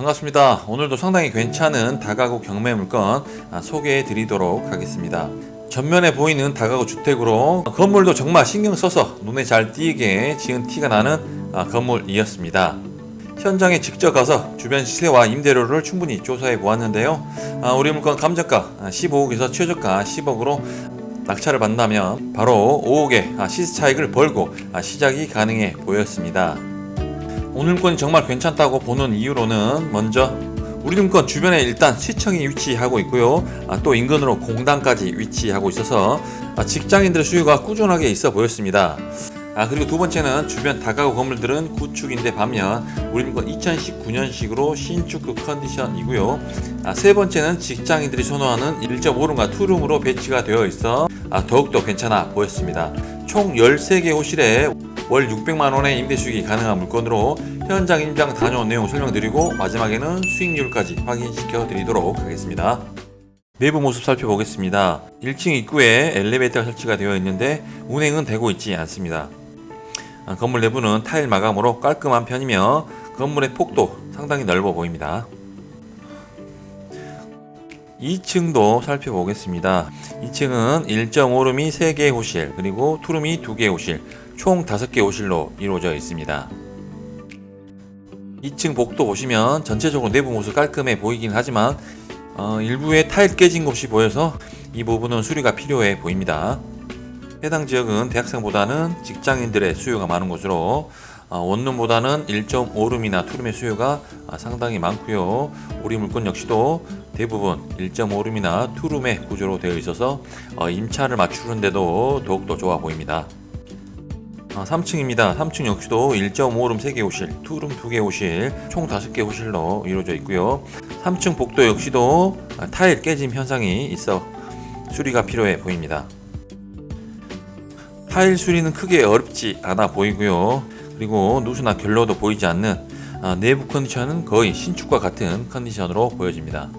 반갑습니다. 오늘도 상당히 괜찮은 다가구 경매 물건 아, 소개해 드리도록 하겠습니다. 전면에 보이는 다가구 주택으로 건물도 정말 신경 써서 눈에 잘 띄게 지은 티가 나는 아, 건물이었습니다. 현장에 직접 가서 주변 시세와 임대료를 충분히 조사해 보았는데요. 아, 우리 물건 감정가 15억에서 최저가 10억으로 낙찰을 받는다면 바로 5억의 시세 차익을 벌고 아, 시작이 가능해 보였습니다. 오늘 물건이 정말 괜찮다고 보는 이유로는 먼저 우리 물건 주변에 일단 시청이 위치하고 있고요. 아, 또 인근으로 공단까지 위치하고 있어서 아, 직장인들의 수요가 꾸준하게 있어 보였습니다. 아 그리고 두 번째는 주변 다가구 건물들은 구축인데 반면 우리 물건 2019년식으로 신축 급 컨디션이고요. 아, 세 번째는 직장인들이 선호하는 1.5룸과 2룸으로 배치가 되어 있어 아, 더욱더 괜찮아 보였습니다. 총 13개 호실에 월 600만 원의 임대 수익이 가능한 물건으로 현장 임장 다녀온 내용 설명드리고 마지막에는 수익률까지 확인시켜 드리도록 하겠습니다. 내부 모습 살펴보겠습니다. 1층 입구에 엘리베이터가 설치가 되어 있는데 운행은 되고 있지 않습니다. 아, 건물 내부는 타일 마감으로 깔끔한 편이며 건물의 폭도 상당히 넓어 보입니다. 2층도 살펴보겠습니다. 2층은 1.5룸이 3개 호실, 그리고 투룸이 2개 호실, 총 5개 호실로 이루어져 있습니다. 2층 복도 보시면 전체적으로 내부 모습 깔끔해 보이긴 하지만 어, 일부에 타일 깨진 곳이 보여서 이 부분은 수리가 필요해 보입니다. 해당 지역은 대학생보다는 직장인들의 수요가 많은 곳으로 어, 원룸보다는 1.5룸이나 투룸의 수요가 아, 상당히 많고요. 우리 물건 역시도 대부분 1.5룸이나 투룸의 구조로 되어 있어서 어, 임차를 맞추는데도 더욱더 좋아 보입니다. 3층입니다. 3층 역시도 1.5룸 3개 호실, 2룸 2개 호실, 총 5개 호실로 이루어져 있고요. 3층 복도 역시도 타일 깨짐 현상이 있어 수리가 필요해 보입니다. 타일 수리는 크게 어렵지 않아 보이고요. 그리고 누수나 결로도 보이지 않는 아, 내부 컨디션은 거의 신축과 같은 컨디션으로 보여집니다.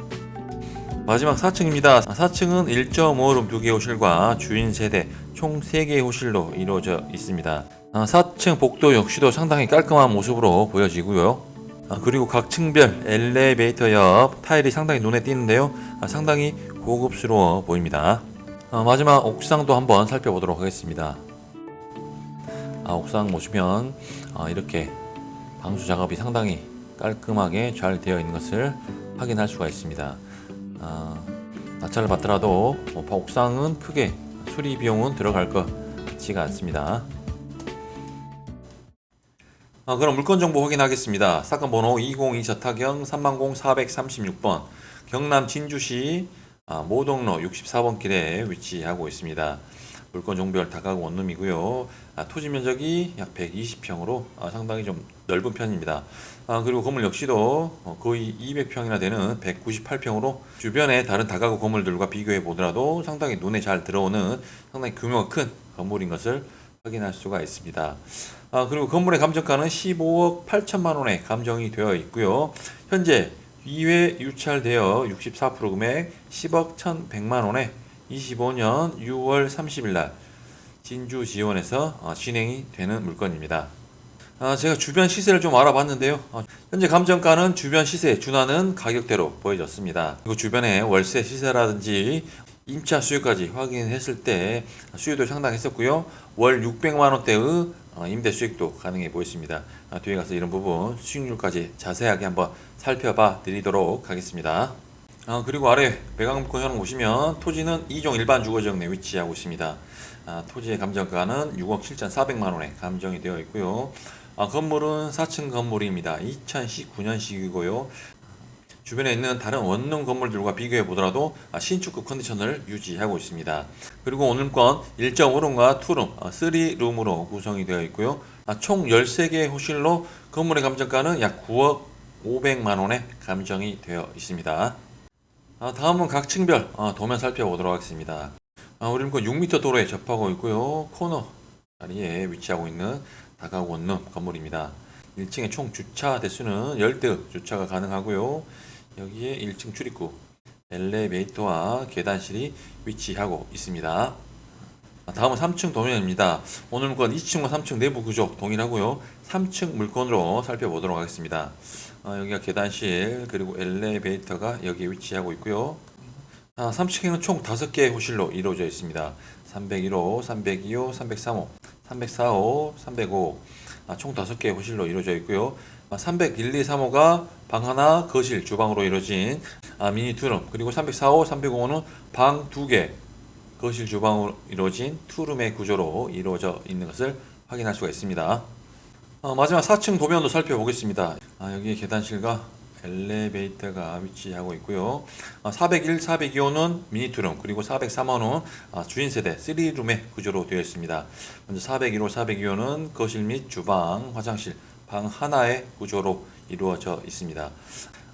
마지막 4층입니다. 4층은 1.5룸 2개 호실과 주인 세대 총 3개의 호실로 이루어져 있습니다. 4층 복도 역시도 상당히 깔끔한 모습으로 보여지고요. 아, 그리고 각 층별 엘리베이터 옆 타일이 상당히 눈에 띄는데요. 아, 상당히 고급스러워 보입니다. 아, 마지막 옥상도 한번 살펴보도록 하겠습니다. 옥상 보시면 이렇게 방수 작업이 상당히 깔끔하게 잘 되어 있는 것을 확인할 수가 있습니다. 낙찰을 받더라도 뭐 옥상은 크게 수리 비용은 들어갈 것 같지가 않습니다. 아, 그럼 물건 정보 확인하겠습니다. 사건 번호 202 저타경 30436번 경남 진주시 아, 모동로 64번 길에 위치하고 있습니다. 물건 종별 다가구 원룸이고요. 아, 토지 면적이 약 120평으로 아, 상당히 좀 넓은 편입니다. 아, 그리고 건물 역시도 어, 거의 200평이나 되는 198평으로 주변의 다른 다가구 건물들과 비교해 보더라도 상당히 눈에 잘 들어오는 상당히 규모가 큰 건물인 것을 확인할 수가 있습니다. 아, 그리고 건물의 감정가는 15억 8천만 원에 감정이 되어 있고요. 현재 2회 유찰되어 64% 금액 10억 1,100만 원에 25년 6월 30일 날 진주 지원에서 어, 진행이 되는 물건입니다. 아, 제가 주변 시세를 좀 알아봤는데요. 어, 현재 감정가는 주변 시세에 준하는 가격대로 보여졌습니다. 그리고 주변의 월세 시세라든지 임차 수요까지 확인했을 때 수요도 상당했었고요. 월 600만 원대의 어, 임대 수익도 가능해 보였습니다. 아, 뒤에 가서 이런 부분 수익률까지 자세하게 한번 살펴봐 드리도록 하겠습니다. 아, 그리고 아래 배강물권 현황 보시면 토지는 2종 일반 주거지역 내 위치하고 있습니다. 아, 토지의 감정가는 6억 7,400만 원에 감정이 되어 있고요. 아, 건물은 4층 건물입니다. 2019년식이고요. 주변에 있는 다른 원룸 건물들과 비교해 보더라도 아, 신축급 컨디션을 유지하고 있습니다. 그리고 오늘 건 1.5룸과 2룸, 3룸으로 구성이 되어 있고요. 아, 총 13개의 호실로 건물의 감정가는 약 9억 500만 원에 감정이 되어 있습니다. 아, 다음은 각 층별 아, 도면 살펴보도록 하겠습니다. 아, 우리 건 6m 도로에 접하고 있고요. 코너 자리에 위치하고 있는 다가구 원룸 건물입니다. 1층에 총 주차 대수는 10대 주차가 가능하고요. 여기에 1층 출입구, 엘리베이터와 계단실이 위치하고 있습니다. 다음은 3층 도면입니다. 오늘 건 2층과 3층 내부 구조 동일하고요. 3층 물건으로 살펴보도록 하겠습니다. 아, 여기가 계단실 그리고 엘리베이터가 여기에 위치하고 있고요. 아, 3층에는 총 5개의 호실로 이루어져 있습니다. 301호, 302호, 303호, 304호, 305. 아, 총 5개의 호실로 이루어져 있고요. 아, 301, 2, 3호가 방 하나, 거실, 주방으로 이루어진 아, 미니 투룸. 그리고 304호, 305호는 방 2개, 거실, 주방으로 이루어진 투룸의 구조로 이루어져 있는 것을 확인할 수가 있습니다. 어, 마지막 4층 도면도 살펴보겠습니다. 아, 여기 계단실과 엘리베이터가 위치하고 있고요. 아, 401, 402호는 미니 투룸, 그리고 403호는 아, 주인 세대 3룸의 구조로 되어 있습니다. 먼저 401호, 402호는 거실 및 주방, 화장실, 방 하나의 구조로 이루어져 있습니다.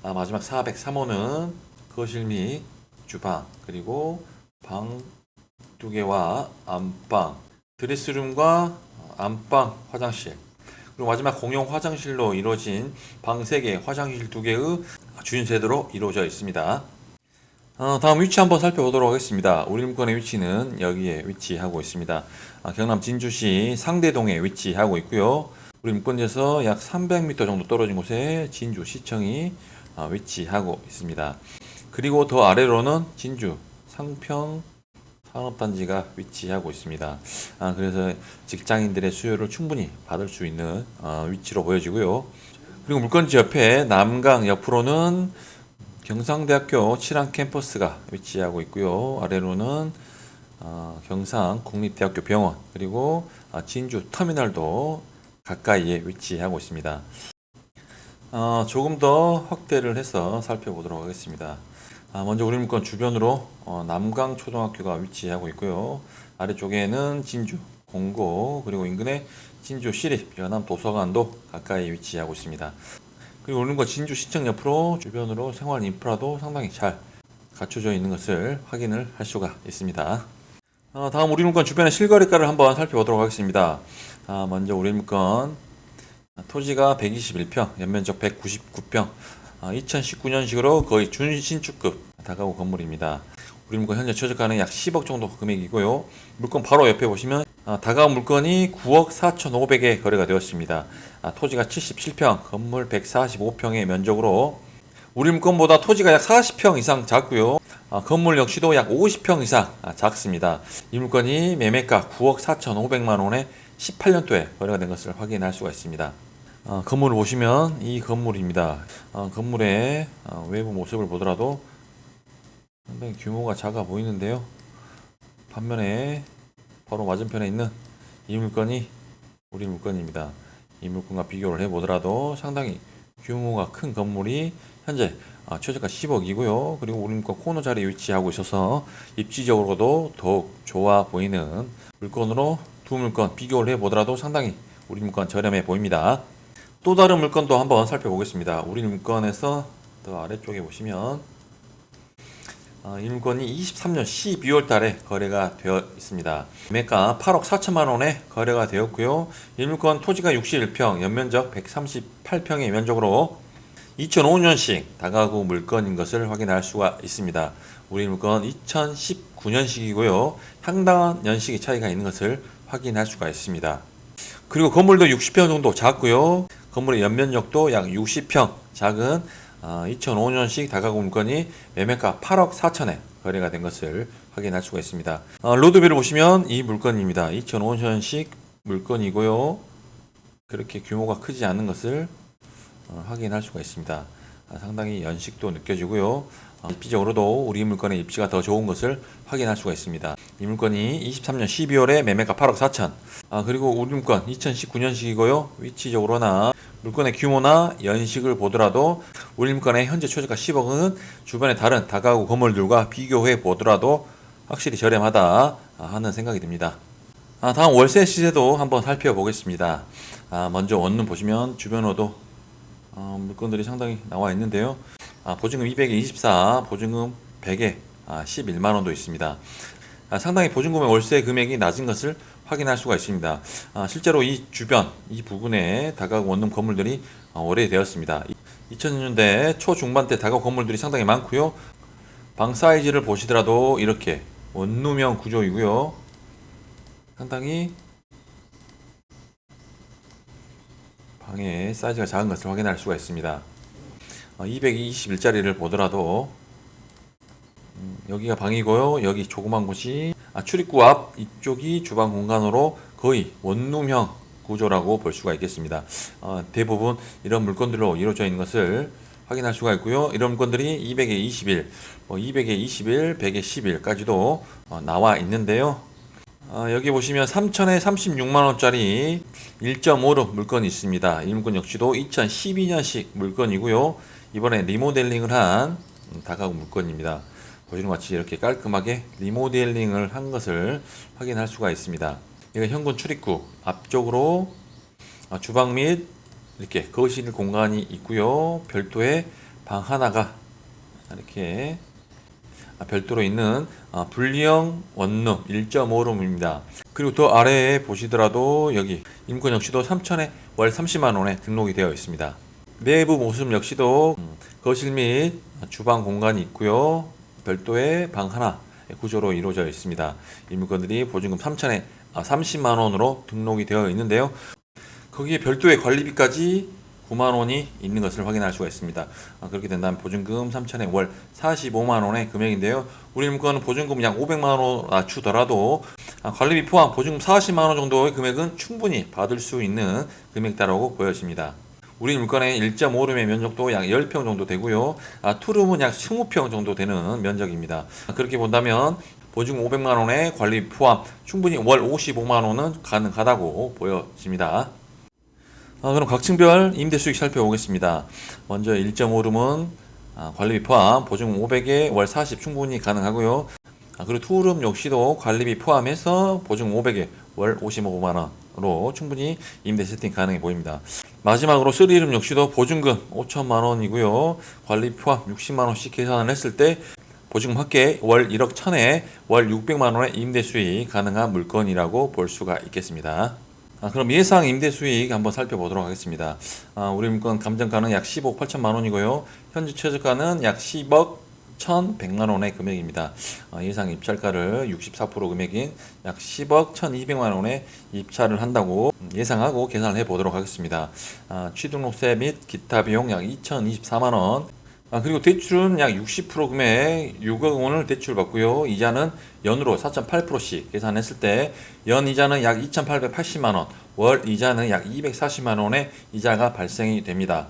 아, 마지막 403호는 거실 및 주방, 그리고 방 두 개와 안방, 드레스룸과 안방, 화장실, 그리고 마지막 공용 화장실로 이루어진 방 3개, 화장실 2개의 주인 세대로 이루어져 있습니다. 어, 다음 위치 한번 살펴보도록 하겠습니다. 물건의 위치는 여기에 위치하고 있습니다. 아, 경남 진주시 상대동에 위치하고 있고요. 물건지에서 약 300m 정도 떨어진 곳에 진주시청이 아, 위치하고 있습니다. 그리고 더 아래로는 진주 상평 산업단지가 위치하고 있습니다. 아, 그래서 직장인들의 수요를 충분히 받을 수 있는 어, 위치로 보여지고요. 그리고 물건지 옆에 남강 옆으로는 경상대학교 칠안 캠퍼스가 위치하고 있고요. 아래로는 어, 경상 국립대학교 병원 그리고 아, 진주 터미널도 가까이에 위치하고 있습니다. 어, 조금 더 확대를 해서 살펴보도록 하겠습니다. 아, 먼저 우리 물건 주변으로 어, 남강 초등학교가 위치하고 있고요. 아래쪽에는 진주 공고 그리고 인근에 진주 시립 연암 도서관도 가까이 위치하고 있습니다. 그리고 우리 물건 진주 시청 옆으로 주변으로 생활 인프라도 상당히 잘 갖춰져 있는 것을 확인을 할 수가 있습니다. 어, 다음 우리 물건 주변의 실거래가를 한번 살펴보도록 하겠습니다. 아, 먼저 우리 물건 토지가 121평, 연면적 199평, 2019년식으로 거의 준신축급 다가구 건물입니다. 우리 물건 현재 최저 가는 약 10억 정도 금액이고요. 물건 바로 옆에 보시면 아, 다가온 물건이 9억 4,500에 거래가 되었습니다. 아, 토지가 77평, 건물 145평의 면적으로 우리 물건보다 토지가 약 40평 이상 작고요. 아, 건물 역시도 약 50평 이상 아, 작습니다. 이 물건이 매매가 9억 4,500만 원에 18년도에 거래가 된 것을 확인할 수가 있습니다. 어, 건물을 보시면 이 건물입니다. 어, 건물의 어, 외부 모습을 보더라도 상당히 규모가 작아 보이는데요. 반면에 바로 맞은편에 있는 이 물건이 우리 물건입니다. 이 물건과 비교를 해보더라도 상당히 규모가 큰 건물이 현재 아, 최저가 10억이고요. 그리고 우리 물건 코너 자리에 위치하고 있어서 입지적으로도 더욱 좋아 보이는 물건으로 두 물건 비교를 해보더라도 상당히 우리 물건 저렴해 보입니다. 또 다른 물건도 한번 살펴보겠습니다. 우리 물건에서 더 아래쪽에 보시면 어, 이 물건이 23년 12월 달에 거래가 되어 있습니다. 매가 8억 4천만 원에 거래가 되었고요. 이 물건 토지가 61평, 연면적 138평의 면적으로 2005년식 다가구 물건인 것을 확인할 수가 있습니다. 우리 물건 2019년식이고요. 상당한 연식의 차이가 있는 것을 확인할 수가 있습니다. 그리고 건물도 60평 정도 작고요. 건물의 연면적도 약 60평 작은 2005년식 다가구 물건이 매매가 8억 4천에 거래가 된 것을 확인할 수가 있습니다. 어, 로드뷰를 보시면 이 물건입니다. 2005년식 물건이고요. 그렇게 규모가 크지 않은 것을 어, 확인할 수가 있습니다. 아, 상당히 연식도 느껴지고요. 어, 입지적으로도 우리 물건의 입지가 더 좋은 것을 확인할 수가 있습니다. 이 물건이 23년 12월에 매매가 8억 4천. 아, 그리고 우리 물건 2019년식이고요. 위치적으로나 물건의 규모나 연식을 보더라도 우리 물건의 현재 최저가 10억은 주변의 다른 다가구 건물들과 비교해 보더라도 확실히 저렴하다 하는 생각이 듭니다. 아, 다음 월세 시세도 한번 살펴보겠습니다. 아, 먼저 원룸 보시면 주변으로도 어, 물건들이 상당히 나와 있는데요. 아, 보증금 200에 24, 보증금 100에 아, 11만 원도 있습니다. 아, 상당히 보증금의 월세 금액이 낮은 것을 확인할 수가 있습니다. 아, 실제로 이 주변, 이 부근에 다가구 원룸 건물들이 어, 오래되었습니다. 2000년대 초중반 때 다가구 건물들이 상당히 많고요. 방 사이즈를 보시더라도 이렇게 원룸형 구조이고요. 상당히 방의 사이즈가 작은 것을 확인할 수가 있습니다. 221짜리를 보더라도 음, 여기가 방이고요. 여기 조그만 곳이 아, 출입구 앞 이쪽이 주방 공간으로 거의 원룸형 구조라고 볼 수가 있겠습니다. 어, 대부분 이런 물건들로 이루어져 있는 것을 확인할 수가 있고요. 이런 물건들이 200에 21, 뭐 200에 21, 100에 11까지도 어, 나와 있는데요. 어, 여기 보시면 3천에 36만원짜리 1.5로 물건이 있습니다. 이 물건 역시도 2012년식 물건이고요. 이번에 리모델링을 한 음, 다가구 물건입니다. 보시는 것 같이 이렇게 깔끔하게 리모델링을 한 것을 확인할 수가 있습니다. 이거 현관 출입구 앞쪽으로 아, 주방 및 이렇게 거실 공간이 있고요. 별도의 방 하나가 이렇게 아, 별도로 있는 아, 분리형 원룸 1.5룸입니다. 그리고 더 아래에 보시더라도 여기 임권 역시도 3천에 월 30만 원에 등록이 되어 있습니다. 내부 모습 역시도 음, 거실 및 주방 공간이 있고요. 별도의 방 하나 구조로 이루어져 있습니다. 이 물건들이 보증금 3천에 30만 원으로 등록이 되어 있는데요. 거기에 별도의 관리비까지 9만 원이 있는 것을 확인할 수가 있습니다. 아, 그렇게 된다면 보증금 3천에 월 45만 원의 금액인데요. 우리 물건은 보증금 약 500만 원 낮추더라도 아, 관리비 포함 보증금 40만 원 정도의 금액은 충분히 받을 수 있는 금액다라고 보여집니다. 우리 물건의 1.5룸의 면적도 약 10평 정도 되고요. 아, 투룸은 약 20평 정도 되는 면적입니다. 아, 그렇게 본다면 보증금 500만 원의 관리 포함 충분히 월 55만 원은 가능하다고 보여집니다. 아, 그럼 각 층별 임대 수익 살펴보겠습니다. 먼저 1.5룸은 아, 관리비 포함 보증금 500에 월 40 충분히 가능하고요. 아, 그리고 투룸 역시도 관리비 포함해서 보증금 500에 월 55만 원으로 충분히 임대 세팅 가능해 보입니다. 마지막으로 3룸 역시도 보증금 5천만 원이고요. 관리 포함 60만 원씩 계산을 했을 때 보증금 합계 월 1억 1천에 월 600만 원의 임대 수익 가능한 물건이라고 볼 수가 있겠습니다. 아, 그럼 예상 임대 수익 한번 살펴보도록 하겠습니다. 아, 우리 물건 감정가는 약 10억 8천만 원이고요. 현재 최저가는 약 10억 1,100만 원의 금액입니다. 아, 예상 입찰가를 64% 금액인 약 10억 1,200만 원에 입찰을 한다고 예상하고 계산을 해보도록 하겠습니다. 아, 취등록세 및 기타 비용 약 2,024만 원, 아, 그리고 대출은 약 60% 금액 6억 원을 대출 받고요. 이자는 연으로 4.8%씩 계산했을 때 연 이자는 약 2,880만 원, 월 이자는 약 240만 원의 이자가 발생이 됩니다.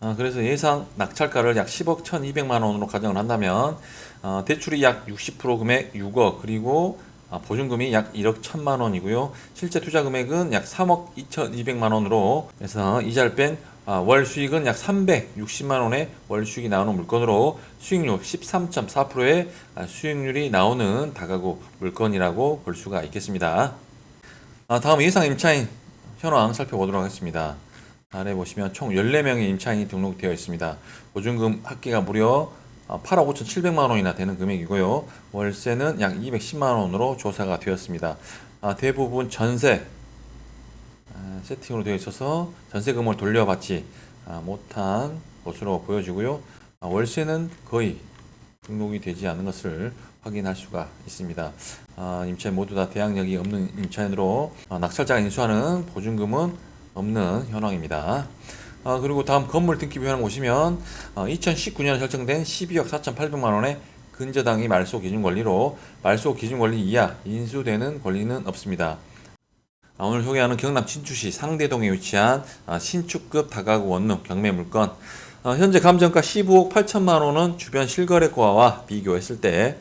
아, 그래서 예상 낙찰가를 약 10억 1,200만 원으로 가정을 한다면 어, 대출이 약 60% 금액 6억 그리고 아, 보증금이 약 1억 1천만 원이고요. 실제 투자 금액은 약 3억 2,200만 원으로 해서 이자를 뺀 아, 월 수익은 약 360만 원의 월 수익이 나오는 물건으로 수익률 13.4%의 아, 수익률이 나오는 다가구 물건이라고 볼 수가 있겠습니다. 아, 다음 예상 임차인 현황 살펴보도록 하겠습니다. 아래 보시면 총 14명의 임차인이 등록되어 있습니다. 보증금 합계가 무려 8억 5,700만 원이나 되는 금액이고요. 월세는 약 210만 원으로 조사가 되었습니다. 아, 대부분 전세 아, 세팅으로 되어 있어서 전세금을 돌려받지 아, 못한 것으로 보여지고요. 아, 월세는 거의 등록이 되지 않은 것을 확인할 수가 있습니다. 아, 임차인 모두 다 대항력이 없는 임차인으로 아, 낙찰자가 인수하는 보증금은 없는 현황입니다. 아, 그리고 다음 건물 등기 현황 보시면 아, 2019년에 설정된 12억 4,800만 원의 근저당이 말소 기준 권리로 말소 기준 권리 이하 인수되는 권리는 없습니다. 아, 오늘 소개하는 경남 진주시 상대동에 위치한 아, 신축급 다가구 원룸 경매 물건 아, 현재 감정가 15억 8천만 원은 주변 실거래가와 비교했을 때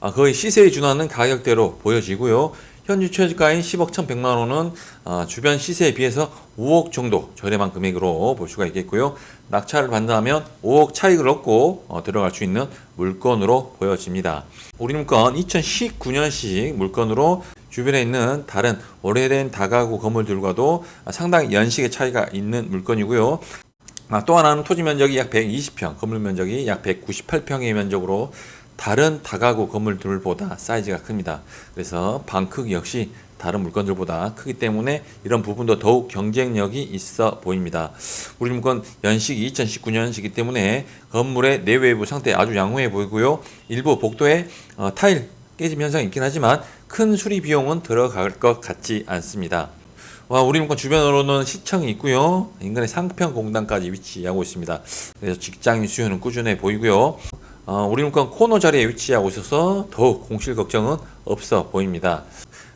아, 거의 시세에 준하는 가격대로 보여지고요. 현재 최저가인 10억 1,100만 원은 아, 주변 시세에 비해서 5억 정도 저렴한 금액으로 볼 수가 있겠고요. 낙찰을 받는다면 5억 차익을 얻고 어, 들어갈 수 있는 물건으로 보여집니다. 우리 물건 2019년식 물건으로 주변에 있는 다른 오래된 다가구 건물들과도 상당히 연식의 차이가 있는 물건이고요. 아, 또 하나는 토지 면적이 약 120평, 건물 면적이 약 198평의 면적으로 다른 다가구 건물들보다 사이즈가 큽니다. 그래서 방 크기 역시 다른 물건들보다 크기 때문에 이런 부분도 더욱 경쟁력이 있어 보입니다. 우리 물건 연식이 2019년식이기 때문에 건물의 내외부 상태 아주 양호해 보이고요. 일부 복도에 어, 타일 깨짐 현상이 있긴 하지만 큰 수리 비용은 들어갈 것 같지 않습니다. 와, 우리 물건 주변으로는 시청이 있고요. 인근에 상평공단까지 위치하고 있습니다. 그래서 직장인 수요는 꾸준해 보이고요. 어, 우리 물건 코너 자리에 위치하고 있어서 더욱 공실 걱정은 없어 보입니다.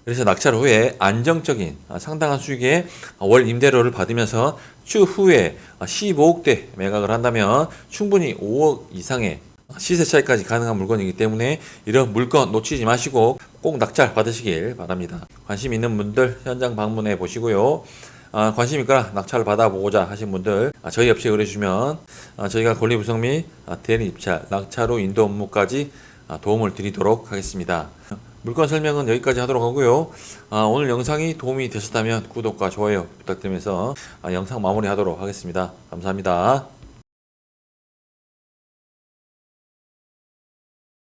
그래서 낙찰 후에 안정적인 아, 상당한 수익의 월 임대료를 받으면서 추후에 15억대 매각을 한다면 충분히 5억 이상의 시세 차익까지 가능한 물건이기 때문에 이런 물건 놓치지 마시고 꼭 낙찰 받으시길 바랍니다. 관심 있는 분들 현장 방문해 보시고요. 아, 관심 있거나 낙찰 받아보고자 하신 분들 아, 저희 업체에 의뢰주시면 아, 저희가 권리부성 및 아, 대리 입찰, 낙찰 후 인도 업무까지 아, 도움을 드리도록 하겠습니다. 물건 설명은 여기까지 하도록 하고요. 아, 오늘 영상이 도움이 되셨다면 구독과 좋아요 부탁드리면서 아, 영상 마무리하도록 하겠습니다. 감사합니다.